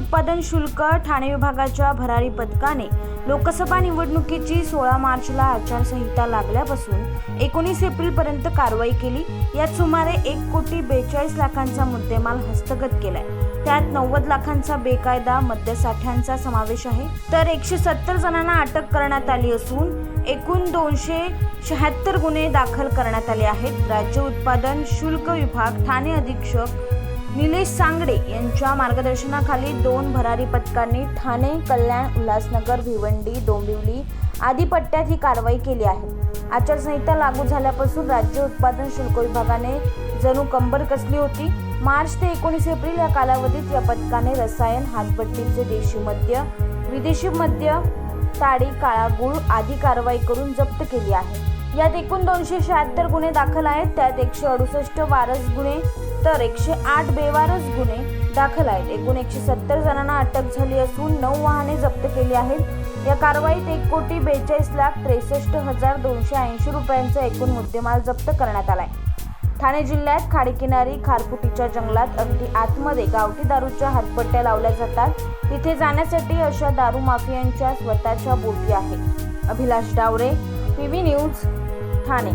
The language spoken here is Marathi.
उत्पादन शुल्क ठाणे विभागाच्या भरारी पथकाने लोकसभा निवडणुकीची सोळा मार्चला आचारसंहिता लागल्यापासून एकोणीस एप्रिलपर्यंत कारवाई केली. यात सुमारे एक कोटी बेचाळीस लाखांचा मुद्देमाल हस्तगत केलाय. त्यात नव्वद लाखांचा बेकायदा मद्यसाठ्यांचा समावेश आहे. तर एकशे सत्तर जणांना अटक करण्यात आली असून एकूण दोनशे शहात्तर गुन्हे दाखल करण्यात आले आहेत. राज्य उत्पादन शुल्क विभाग ठाणे अधीक्षक निलेश सांगडे यांच्या मार्गदर्शनाखाली दोन भरारी पथकांनी ठाणे कल्याण उल्हासनगर भिवंडी डोंबिवली आदी पट्ट्यात ही कारवाई केली आहे. आचारसंहिता लागू झाल्यापासून राज्य उत्पादन शुल्क विभागाने जणू कंबर कसली होती? मार्च ते एकोणीस एप्रिल या कालावधीत या पथकाने रसायन हातपट्टीचे देशी मद्य विदेशी मद्य ताडी काळा गुळ आदी कारवाई करून जप्त केली आहे. यात एकूण दोनशे शहात्तर गुन्हे दाखल आहेत. त्यात एकशे अडुसष्ट वारस गुन्हे तर एकशे आठ बेवारस गुन्हे दाखल आहेत. एकूण एकशे सत्तर जणांना अटक झाली असून नऊ वाहने जप्त केली आहेत. या कारवाईत एक कोटी बेचाळीस लाख त्रेसष्ट हजार दोनशे ऐंशी रुपयांचा एकूण मुद्देमाल जप्त करण्यात आलाय. ठाणे जिल्ह्यात खाडीकिनारी खारफुटीच्या जंगलात अगदी आतमध्ये गावठी दारूच्या हातपट्ट्या लावल्या जातात. तिथे जाण्यासाठी अशा दारू माफियांच्या स्वतःच्या बोटी आहेत. Abhilash Davare P V news Thane